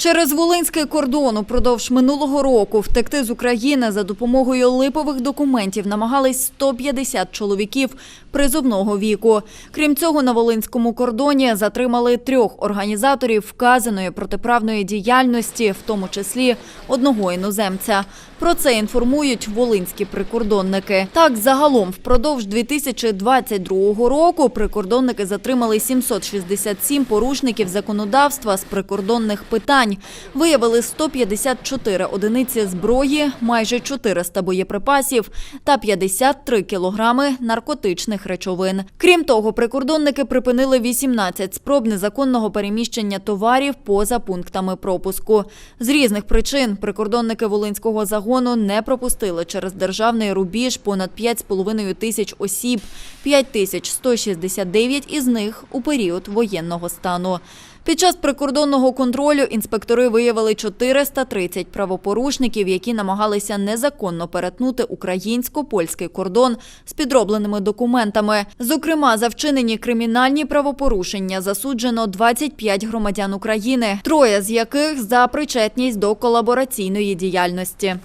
Через Волинський кордон упродовж минулого року втекти з України за допомогою липових документів намагались 150 чоловіків призовного віку. Крім цього, на Волинському кордоні затримали трьох організаторів вказаної протиправної діяльності, в тому числі одного іноземця. Про це інформують волинські прикордонники. Так, загалом впродовж 2022 року прикордонники затримали 767 порушників законодавства з прикордонних питань. Виявили 154 одиниці зброї, майже 400 боєприпасів та 53 кілограми наркотичних речовин. Крім того, прикордонники припинили 18 спроб незаконного переміщення товарів поза пунктами пропуску. З різних причин прикордонники Волинського загону не пропустили через державний рубіж понад 5,5 тисяч осіб, 5169 із них у період воєнного стану. Під час прикордонного контролю інспектори виявили 430 правопорушників, які намагалися незаконно перетнути українсько-польський кордон з підробленими документами. Зокрема, за вчинені кримінальні правопорушення засуджено 25 громадян України, троє з яких за причетність до колабораційної діяльності.